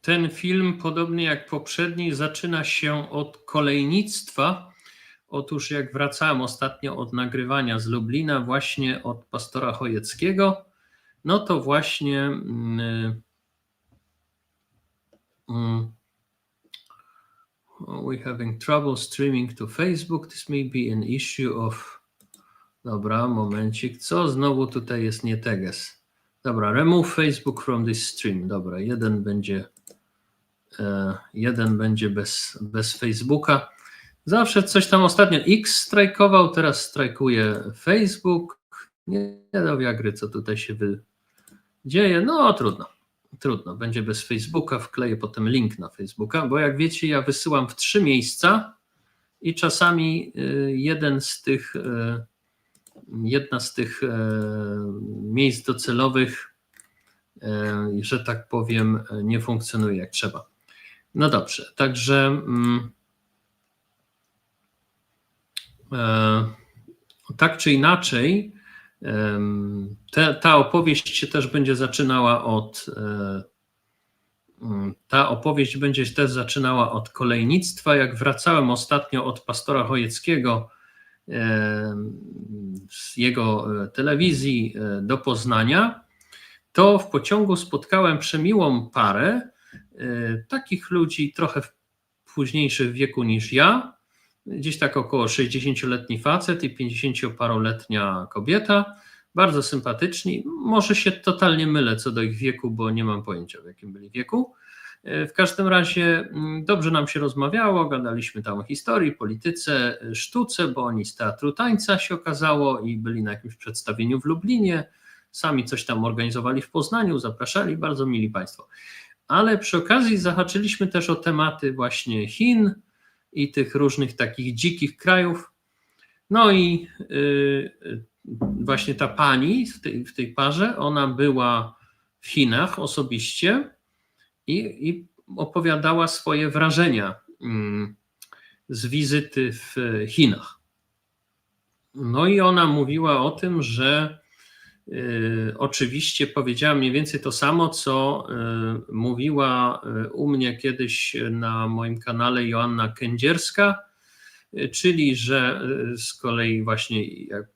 Ten film, podobnie jak poprzedni, zaczyna się od kolejnictwa. Otóż, jak wracałem ostatnio od nagrywania z Lublina, właśnie od pastora Chojeckiego, no to właśnie. mm, mm, We having trouble streaming to Facebook. This may be an issue of. Dobra, momencik. Co znowu tutaj jest nie teges? Dobra, remove Facebook from this stream. Dobra, jeden będzie. e, Jeden będzie bez, bez Facebooka. Zawsze coś tam ostatnio X strajkował, teraz strajkuje Facebook. Nie, nie do wiagry, co tutaj się wy... dzieje. No trudno. Trudno. Będzie bez Facebooka. Wkleję potem link na Facebooka, bo jak wiecie, ja wysyłam w trzy miejsca i czasami y, jeden z tych, y, jedna z tych e, miejsc docelowych, e, że tak powiem, nie funkcjonuje jak trzeba. No dobrze, także. mm, E, tak czy inaczej, ta opowieść się też będzie zaczynała od. mm, Ta opowieść będzie się też zaczynała od kolejnictwa. Jak wracałem ostatnio od pastora Chojeckiego em, z jego e, telewizji e, do Poznania, to w pociągu spotkałem przemiłą parę e, takich ludzi trochę w późniejszych wieku niż ja, gdzieś tak około 60-letni facet i 50-paroletnia kobieta, bardzo sympatyczni. Może się totalnie mylę co do ich wieku, bo nie mam pojęcia w jakim byli wieku. W każdym razie mm, dobrze nam się rozmawiało, gadaliśmy tam o historii, polityce, e, sztuce, bo oni z teatru tańca się okazało i byli na jakimś przedstawieniu w Lublinie, sami coś tam organizowali w Poznaniu, zapraszali, bardzo mili Państwo. Ale przy okazji zahaczyliśmy też o tematy właśnie Chin, i tych różnych takich dzikich krajów. No i y, właśnie ta pani w tej, w tej parze, ona była w Chinach osobiście i, i opowiadała swoje wrażenia mm, z wizyty w Chinach. No i ona mówiła o tym, że y, oczywiście powiedziała mniej więcej to samo, co y, mówiła y, u mnie kiedyś na moim kanale Joanna Kędzierska, y, czyli że y, z kolei właśnie jak,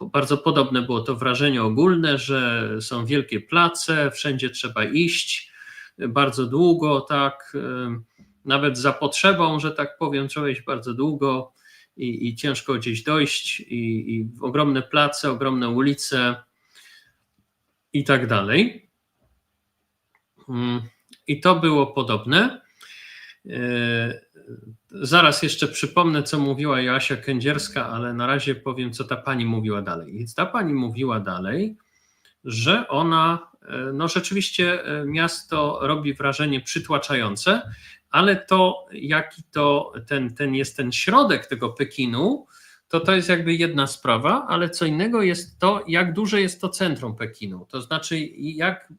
bardzo podobne było to wrażenie ogólne, że są wielkie place, wszędzie trzeba iść bardzo długo, tak, y, nawet za potrzebą, że tak powiem, trzeba iść bardzo długo i, i ciężko gdzieś dojść, i, i ogromne place, ogromne ulice i tak dalej. Mm, I to było podobne. E, Zaraz jeszcze przypomnę, co mówiła Joasia Kędzierska, ale na razie powiem, co ta pani mówiła dalej. Więc ta pani mówiła dalej, że ona, e, no rzeczywiście e, miasto robi wrażenie przytłaczające, ale to, jaki to ten, ten jest ten środek tego Pekinu, to to jest jakby jedna sprawa, ale co innego jest to, jak duże jest to centrum Pekinu. To znaczy, jak,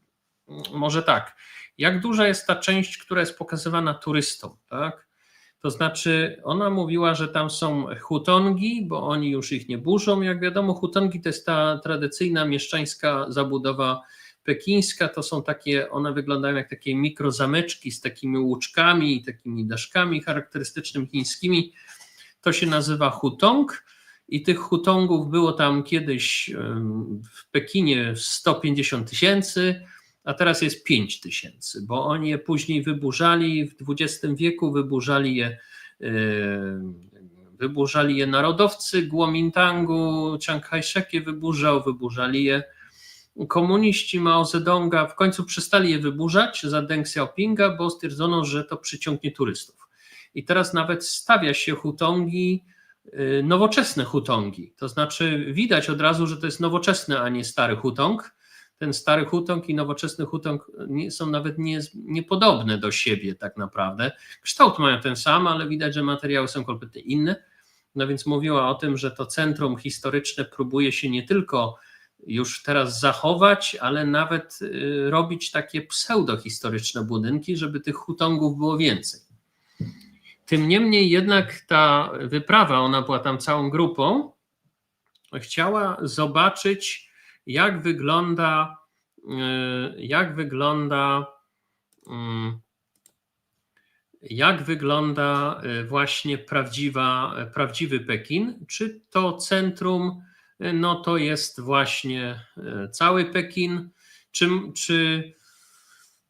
może tak, jak duża jest ta część, która jest pokazywana turystom, tak? To znaczy, ona mówiła, że tam są hutongi, bo oni już ich nie burzą. Jak wiadomo, hutongi to jest ta tradycyjna mieszczańska zabudowa pekińska. To są takie, one wyglądają jak takie mikrozameczki z takimi łuczkami i takimi daszkami charakterystycznymi chińskimi. To się nazywa hutong. I tych hutongów było tam kiedyś w Pekinie 150 tysięcy, a teraz jest 5 tysięcy, bo oni je później wyburzali w XX wieku, wyburzali je, e, wyburzali je narodowcy Kuomintangu, Chiang Kai-shek je wyburzał, wyburzali je komuniści Mao Zedonga, w końcu przestali je wyburzać za Deng Xiaopinga, bo stwierdzono, że to przyciągnie turystów. I teraz nawet stawia się hutongi, y, nowoczesne hutongi. To znaczy widać od razu, że to jest nowoczesny, a nie stary hutong. Ten stary hutong i nowoczesny hutong nie, są nawet nie, niepodobne do siebie tak naprawdę. Kształt mają ten sam, ale widać, że materiały są kompletnie inne. No więc mówiła o tym, że to centrum historyczne próbuje się nie tylko już teraz zachować, ale nawet y, robić takie pseudohistoryczne budynki, żeby tych hutongów było więcej. Tym niemniej jednak ta wyprawa, ona była tam całą grupą, chciała zobaczyć, jak wygląda, y, jak wygląda mm, jak wygląda y, właśnie prawdziwa, prawdziwy Pekin. Czy to centrum, y, no to jest właśnie y, cały Pekin, czy, czy,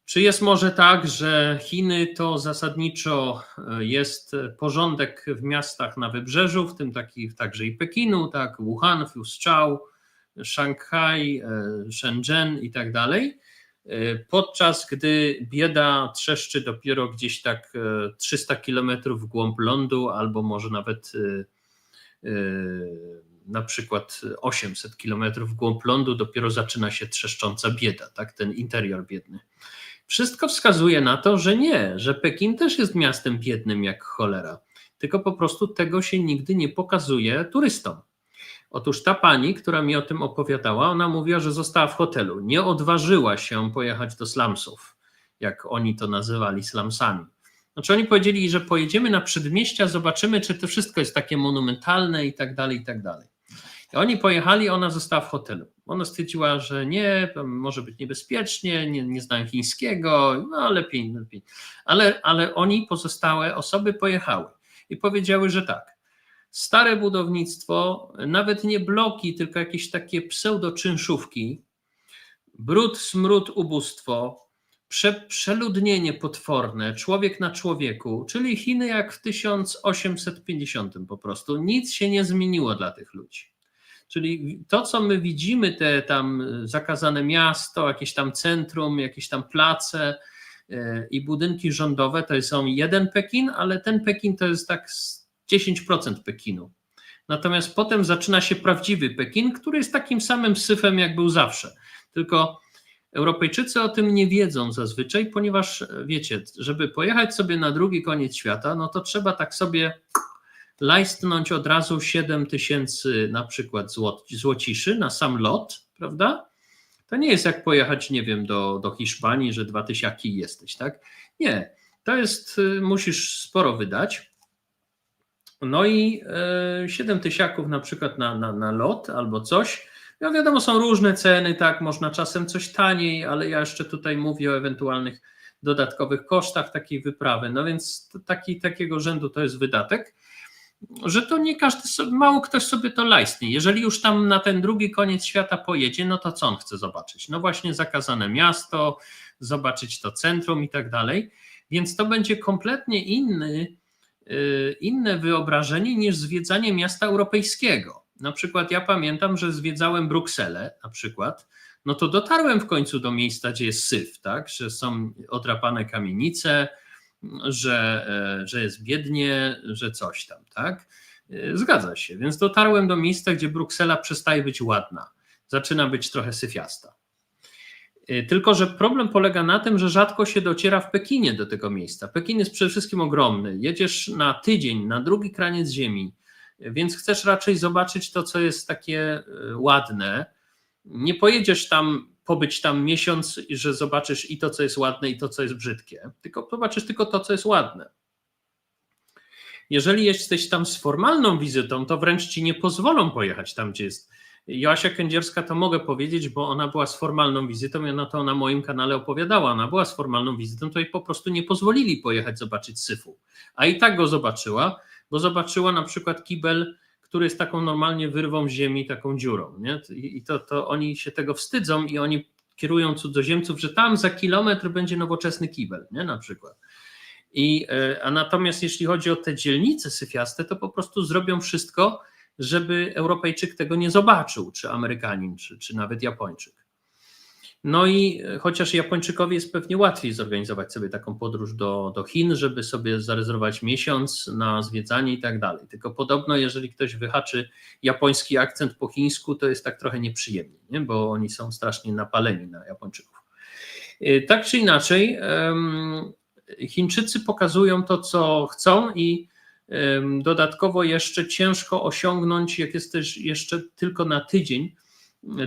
czy jest może tak, że Chiny to zasadniczo jest porządek w miastach na wybrzeżu, w tym taki, także i Pekinu, tak, Wuhan, Fuzhou, Szanghaj, Shenzhen i tak dalej. Podczas gdy bieda trzeszczy dopiero gdzieś tak 300 kilometrów w głąb lądu, albo może nawet e, e, na przykład 800 kilometrów w głąb lądu, dopiero zaczyna się trzeszcząca bieda, tak, ten interior biedny. Wszystko wskazuje na to, że nie, że Pekin też jest miastem biednym jak cholera, tylko po prostu tego się nigdy nie pokazuje turystom. Otóż ta pani, która mi o tym opowiadała, ona mówiła, że została w hotelu. Nie odważyła się pojechać do slumsów, jak oni to nazywali slumsami. Znaczy oni powiedzieli, że pojedziemy na przedmieścia, zobaczymy, czy to wszystko jest takie monumentalne i tak dalej, i tak dalej. Oni pojechali, ona została w hotelu. Ona stwierdziła, że nie, może być niebezpiecznie, nie, nie chińskiego, no lepiej, lepiej. Ale, ale oni, pozostałe osoby, pojechały i powiedziały, że tak stare budownictwo, nawet nie bloki, tylko jakieś takie pseudoczynszówki, brud, smród, ubóstwo, prze, przeludnienie potworne, człowiek na człowieku, czyli Chiny jak w 1850 po prostu. Nic się nie zmieniło dla tych ludzi. Czyli to, co my widzimy, te tam zakazane miasto, jakieś tam centrum, jakieś tam place e, i budynki rządowe, to są jeden Pekin, ale ten Pekin to jest tak 10% Pekinu. Natomiast potem zaczyna się prawdziwy Pekin, który jest takim samym syfem, jak był zawsze. Tylko Europejczycy o tym nie wiedzą zazwyczaj, ponieważ wiecie, żeby pojechać sobie na drugi koniec świata, no to trzeba tak sobie lajstnąć od razu 7 tysięcy na przykład złociszy na sam lot, prawda? To nie jest jak pojechać, nie wiem, do, do Hiszpanii, że dwa tysiaki jesteś, tak? Nie. To jest, y, musisz sporo wydać. No i 7 e, tysiaków na przykład na, na, na lot albo coś. No wiadomo, są różne ceny, tak, można czasem coś taniej, ale ja jeszcze tutaj mówię o ewentualnych dodatkowych kosztach takiej wyprawy. No więc taki, takiego rzędu to jest wydatek, że to nie każdy, mało ktoś sobie to lajstnie. Jeżeli już tam na ten drugi koniec świata pojedzie, no to co on chce zobaczyć? No właśnie zakazane miasto, zobaczyć to centrum i tak dalej. Więc to będzie kompletnie inny Y, inne wyobrażenie niż zwiedzanie miasta europejskiego. Na przykład ja pamiętam, że zwiedzałem Brukselę na przykład, no to dotarłem w końcu do miejsca, gdzie jest syf, tak, że są odrapane kamienice, że, e, że jest biednie, że coś tam, tak. E, zgadza się, więc dotarłem do miejsca, gdzie Bruksela przestaje być ładna, zaczyna być trochę syfiasta. Y, tylko, że problem polega na tym, że rzadko się dociera w Pekinie do tego miejsca. Pekin jest przede wszystkim ogromny. Jedziesz na tydzień na drugi kraniec ziemi, więc chcesz raczej zobaczyć to, co jest takie ładne. Nie pojedziesz tam, pobyć tam miesiąc, że zobaczysz i to, co jest ładne, i to, co jest brzydkie, tylko zobaczysz tylko to, co jest ładne. Jeżeli jesteś tam z formalną wizytą, to wręcz ci nie pozwolą pojechać tam, gdzie jest Joasia Kędzierska to mogę powiedzieć, bo ona była z formalną wizytą i ona to na moim kanale opowiadała. Ona była z formalną wizytą, to jej po prostu nie pozwolili pojechać zobaczyć syfu. A i tak go zobaczyła, bo zobaczyła na przykład kibel, który jest taką normalnie wyrwą ziemi, taką dziurą. Nie? I to, to oni się tego wstydzą i oni kierują cudzoziemców, że tam za kilometr będzie nowoczesny kibel, nie? na przykład. I, e, a natomiast jeśli chodzi o te dzielnice syfiaste, to po prostu zrobią wszystko, żeby Europejczyk tego nie zobaczył, czy Amerykanin, czy, czy nawet Japończyk. No i chociaż Japończykowi jest pewnie łatwiej zorganizować sobie taką podróż do, do Chin, żeby sobie zarezerwować miesiąc na zwiedzanie i tak dalej. Tylko podobno, jeżeli ktoś wyhaczy japoński akcent po chińsku, to jest tak trochę nieprzyjemnie, nie? bo oni są strasznie napaleni na Japończyków. Y, tak czy inaczej, Chińczycy pokazują to, co chcą i Dodatkowo jeszcze ciężko osiągnąć, jak jesteś jeszcze tylko na tydzień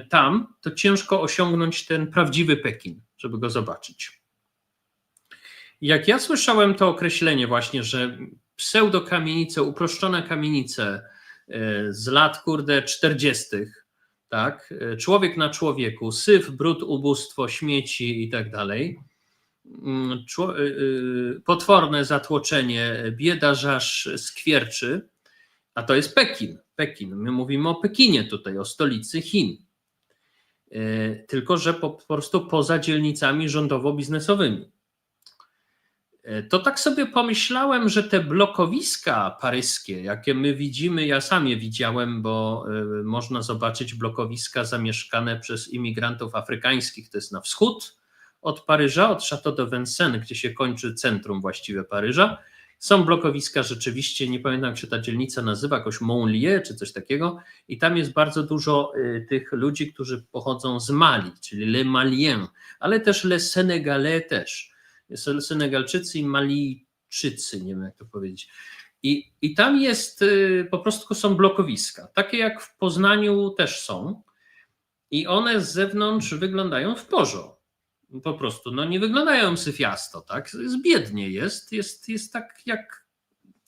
tam, to ciężko osiągnąć ten prawdziwy Pekin, żeby go zobaczyć. Jak ja słyszałem to określenie właśnie, że pseudokamienice, uproszczone kamienice e, z lat, kurde, 40., tak, e, człowiek na człowieku, syf, brud, ubóstwo, śmieci i tak dalej, mm, y, potworne zatłoczenie, bieda, że aż skwierczy, a to jest Pekin. Pekin. My mówimy o Pekinie tutaj, o stolicy Chin. Y, Tylko, że po, prostu poza dzielnicami rządowo-biznesowymi. Y, To tak sobie pomyślałem, że te blokowiska paryskie, jakie my widzimy, ja sam je widziałem, bo y, można zobaczyć blokowiska zamieszkane przez imigrantów afrykańskich, to jest na wschód od Paryża, od Château de Vincennes, gdzie się kończy centrum właściwie Paryża. Są blokowiska rzeczywiście, nie pamiętam jak się ta dzielnica nazywa, jakoś Montlieu czy coś takiego i tam jest bardzo dużo y, tych ludzi, którzy pochodzą z Mali, czyli les Maliens, ale też les Sénégalais też. Senegalczycy i Malijczycy, nie wiem jak to powiedzieć. I, I tam jest, y, po prostu są blokowiska, takie jak w Poznaniu też są i one z zewnątrz wyglądają w porządku po prostu no nie wyglądają syfiasto, tak? Jest biednie jest, jest, jest tak jak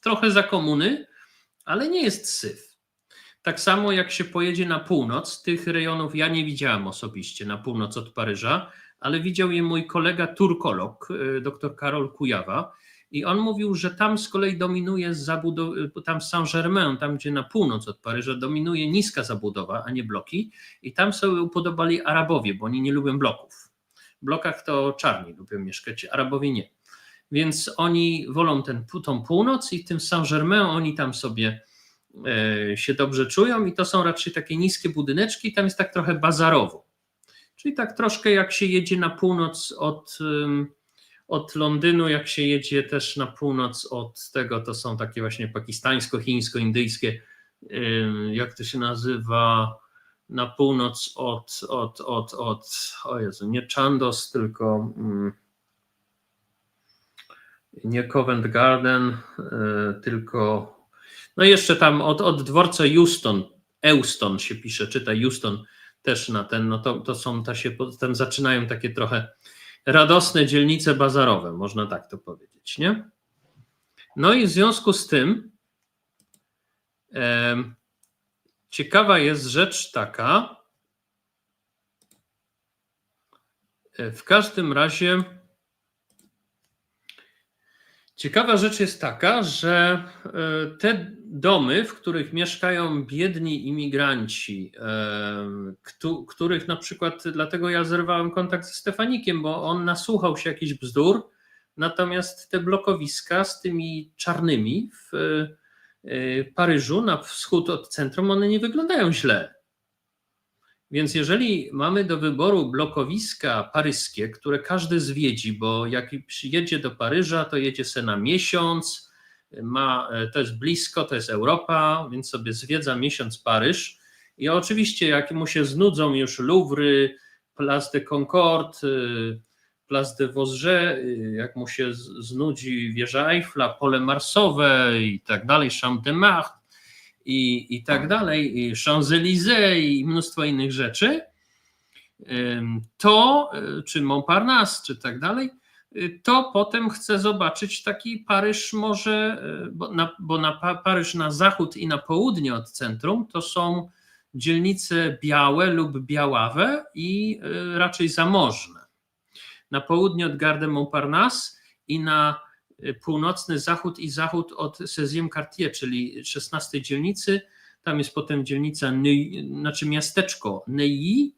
trochę za komuny, ale nie jest syf. Tak samo jak się pojedzie na północ, tych rejonów ja nie widziałem osobiście na północ od Paryża, ale widział je mój kolega turkolog, y, dr Karol Kujawa i on mówił, że tam z kolei dominuje zabudowa, tam Saint-Germain, tam gdzie na północ od Paryża dominuje niska zabudowa, a nie bloki i tam sobie upodobali Arabowie, bo oni nie lubią bloków blokach to czarni lubią mieszkać, Arabowie nie. Więc oni wolą ten, tą północ i tym Saint-Germain oni tam sobie e, się dobrze czują i to są raczej takie niskie budyneczki, tam jest tak trochę bazarowo. Czyli tak troszkę jak się jedzie na północ od, od Londynu, jak się jedzie też na północ od tego, to są takie właśnie pakistańsko-chińsko-indyjskie, jak to się nazywa, na północ od, od, od, od o Jezu, nie Chandos, tylko mm, nie Covent Garden, y, tylko no jeszcze tam od, od dworca Euston, Euston się pisze, czyta Euston też na ten, no to, to są, ta się, potem zaczynają takie trochę radosne dzielnice bazarowe, można tak to powiedzieć, nie? No i w związku z tym Ciekawa jest rzecz taka. e, W każdym razie, ciekawa rzecz jest taka, że e, te domy, w których mieszkają biedni imigranci, e, któ- których na przykład, dlatego ja zerwałem kontakt ze Stefanikiem, bo on nasłuchał się jakichś bzdur, natomiast te blokowiska z tymi czarnymi w Paryżu na wschód od centrum, one nie wyglądają źle. Więc jeżeli mamy do wyboru blokowiska paryskie, które każdy zwiedzi, bo jak przyjedzie do Paryża, to jedzie se na miesiąc, ma, to jest blisko, to jest Europa, więc sobie zwiedza miesiąc Paryż. I oczywiście, jak mu się znudzą już Louvre, Place de Concorde, y, Place de Vosges, jak mu się znudzi wieża Eiffla, pole marsowe i tak dalej, Champ de Mars i, i tak dalej, Champs-Élysées i mnóstwo innych rzeczy, to, y, czy Montparnasse, czy tak dalej, y, to potem chcę zobaczyć taki Paryż może, y, bo na, bo na Pa- Paryż na zachód i na południe od centrum to są dzielnice białe lub białawe i raczej zamożne. Na południe od Gare de Montparnasse i na y, północny zachód i zachód od 16 Quartier, czyli 16 dzielnicy. Tam jest potem dzielnica, znaczy miasteczko Neuilly,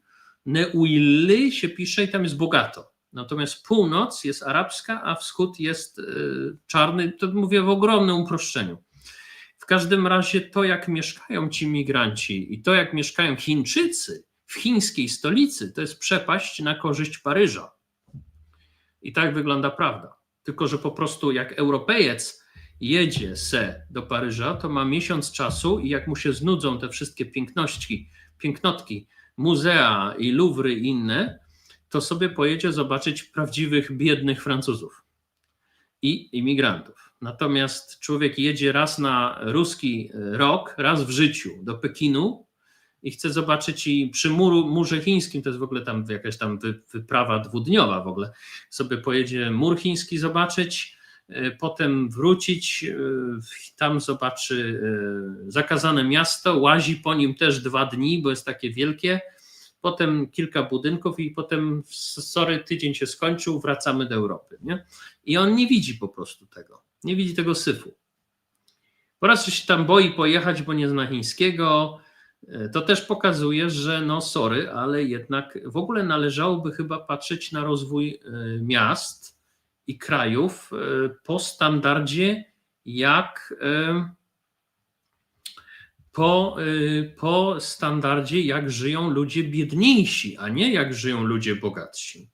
Neuilly się pisze i tam jest bogato. Natomiast północ jest arabska, a wschód jest y, czarny. To mówię w ogromnym uproszczeniu. W każdym razie to, jak mieszkają ci migranci i to, jak mieszkają Chińczycy w chińskiej stolicy, to jest przepaść na korzyść Paryża. I tak wygląda prawda. Tylko, że po prostu jak Europejec jedzie se do Paryża, to ma miesiąc czasu i jak mu się znudzą te wszystkie piękności, pięknotki, muzea i Louvre i inne, to sobie pojedzie zobaczyć prawdziwych, biednych Francuzów i imigrantów. Natomiast człowiek jedzie raz na ruski rok, raz w życiu do Pekinu i chce zobaczyć i przy muru, murze chińskim, to jest w ogóle tam jakaś tam wy- wyprawa dwudniowa w ogóle, sobie pojedzie mur chiński zobaczyć, y, potem wrócić, y, tam zobaczy y, zakazane miasto, łazi po nim też dwa dni, bo jest takie wielkie, potem kilka budynków i potem sorry, tydzień się skończył, wracamy do Europy. Nie? I on nie widzi po prostu tego, nie widzi tego syfu. Po raz się tam boi pojechać, bo nie zna chińskiego, to też pokazuje, że no sorry, ale jednak w ogóle należałoby chyba patrzeć na rozwój miast i krajów po standardzie jak po, y, po standardzie, jak żyją ludzie biedniejsi, a nie jak żyją ludzie bogatsi.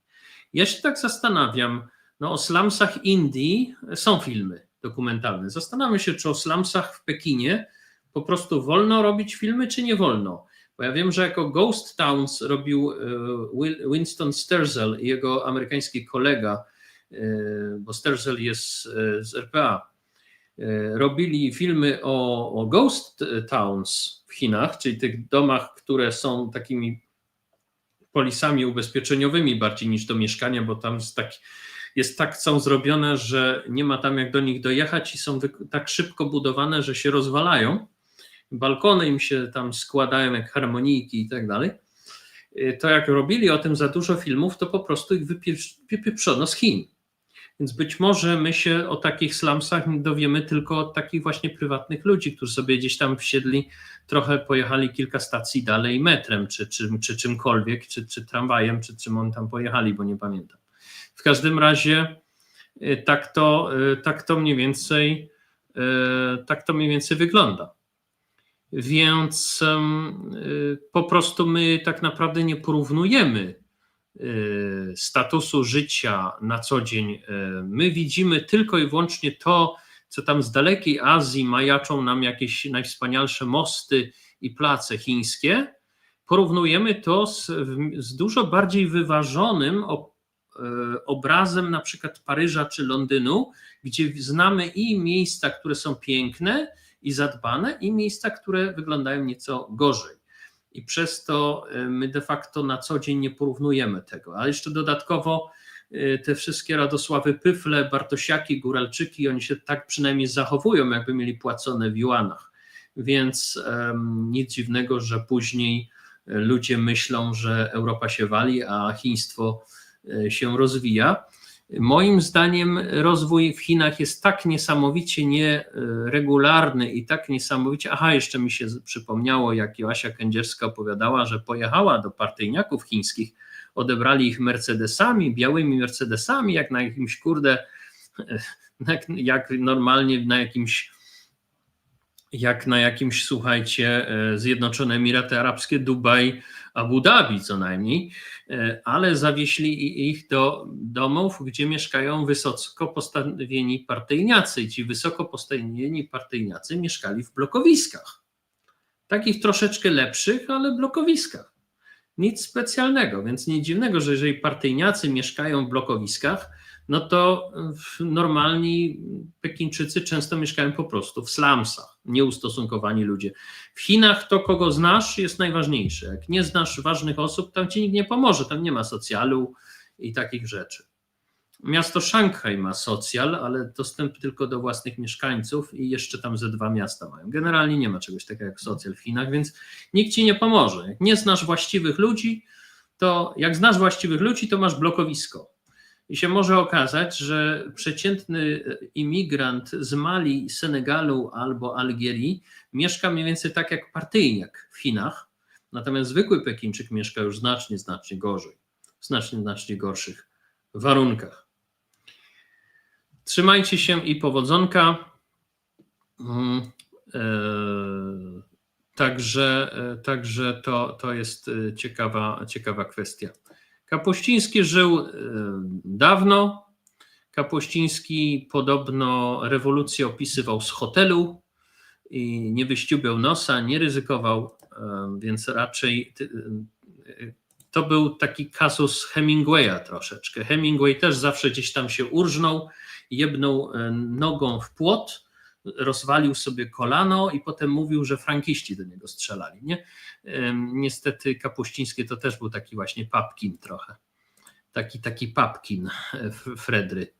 Ja się tak zastanawiam, no o slumsach Indii są filmy dokumentalne. Zastanawiam się, czy o slumsach w Pekinie po prostu wolno robić filmy, czy nie wolno. Bo ja wiem, że jako Ghost Towns robił y, Winston Sterzel i jego amerykański kolega, y, bo Sterzel jest z RPA, E, robili filmy o, o ghost towns w Chinach, czyli tych domach, które są takimi polisami ubezpieczeniowymi bardziej niż do mieszkania, bo tam jest tak, jest tak są zrobione, że nie ma tam jak do nich dojechać i są tak szybko budowane, że się rozwalają. Balkony im się tam składają jak harmonijki i tak dalej. E, to jak robili o tym za dużo filmów, to po prostu ich wypieprzono z Chin. Więc być może my się o takich slumsach dowiemy tylko od takich właśnie prywatnych ludzi, którzy sobie gdzieś tam wsiedli, trochę pojechali kilka stacji dalej metrem, czy, czy, czy czymkolwiek, czy, czy tramwajem, czy czym on tam pojechali, bo nie pamiętam. W każdym razie y, tak to, y, tak to mniej więcej y, tak to mniej więcej wygląda. Więc po prostu my tak naprawdę nie porównujemy Y, statusu życia na co dzień. Y, my widzimy tylko i wyłącznie to, co tam z dalekiej Azji majaczą nam jakieś najwspanialsze mosty i place chińskie. Porównujemy to z, z dużo bardziej wyważonym y, obrazem na przykład Paryża czy Londynu, gdzie znamy i miejsca, które są piękne i zadbane, i miejsca, które wyglądają nieco gorzej i przez to y, my de facto na co dzień nie porównujemy tego. Ale jeszcze dodatkowo y, te wszystkie Radosławy Pyfle, Bartosiaki, Góralczyki, oni się tak przynajmniej zachowują, jakby mieli płacone w juanach. Więc um, nic dziwnego, że później y, ludzie myślą, że Europa się wali, a chiństwo się rozwija. Moim zdaniem rozwój w Chinach jest tak niesamowicie nieregularny i tak niesamowicie. Aha, jeszcze mi się przypomniało, jak Joasia Kędzierska opowiadała, że pojechała do partyjniaków chińskich, odebrali ich Mercedesami, białymi Mercedesami, jak na jakimś kurde, jak, jak normalnie na jakimś jak na jakimś, słuchajcie, e, Zjednoczone Emiraty Arabskie, Dubaj, Abu Dhabi co najmniej, e, ale zawieźli ich do domów, gdzie mieszkają wysoko postawieni partyjniacy i ci wysoko postawieni partyjniacy mieszkali w blokowiskach. Takich troszeczkę lepszych, ale blokowiskach. Nic specjalnego, więc nie dziwnego, że jeżeli partyjniacy mieszkają w blokowiskach, no to normalni Pekińczycy często mieszkają po prostu w slumsach, nieustosunkowani ludzie. W Chinach to, kogo znasz, jest najważniejsze. Jak nie znasz ważnych osób, tam ci nikt nie pomoże, tam nie ma socjalu i takich rzeczy. Miasto Szanghaj ma socjal, ale dostęp tylko do własnych mieszkańców i jeszcze tam ze dwa miasta mają. Generalnie nie ma czegoś takiego jak socjal w Chinach, więc nikt ci nie pomoże. Jak nie znasz właściwych ludzi, to jak znasz właściwych ludzi, to masz blokowisko i się może okazać, że przeciętny imigrant z Mali, Senegalu albo Algierii mieszka mniej więcej tak jak partyjniak w Chinach, natomiast zwykły Pekińczyk mieszka już znacznie, znacznie gorzej, w znacznie, znacznie gorszych warunkach. Trzymajcie się i powodzonka. Mm, e, także, e, także to, to jest e, ciekawa, ciekawa kwestia. Kapuściński żył e, dawno. Kapuściński podobno rewolucję opisywał z hotelu i nie wyściubiał nosa, nie ryzykował, e, więc raczej e, to był taki kasus Hemingwaya troszeczkę. Hemingway też zawsze gdzieś tam się urżnął, jebnął nogą w płot, rozwalił sobie kolano i potem mówił, że frankiści do niego strzelali. Nie? Niestety Kapuściński to też był taki właśnie papkin trochę. Taki, taki papkin e, Fredry.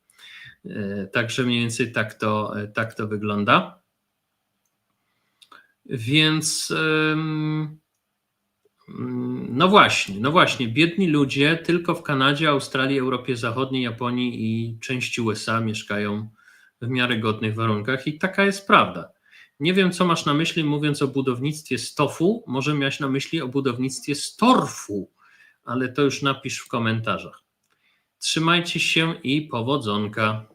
E, także mniej więcej tak to, e, tak to wygląda. Więc Mm, No właśnie, no właśnie. Biedni ludzie tylko w Kanadzie, Australii, Europie Zachodniej, Japonii i części USA mieszkają w miarę godnych warunkach i taka jest prawda. Nie wiem, co masz na myśli, mówiąc o budownictwie z tofu. Może miałeś na myśli o budownictwie z torfu, ale to już napisz w komentarzach. Trzymajcie się i powodzonka.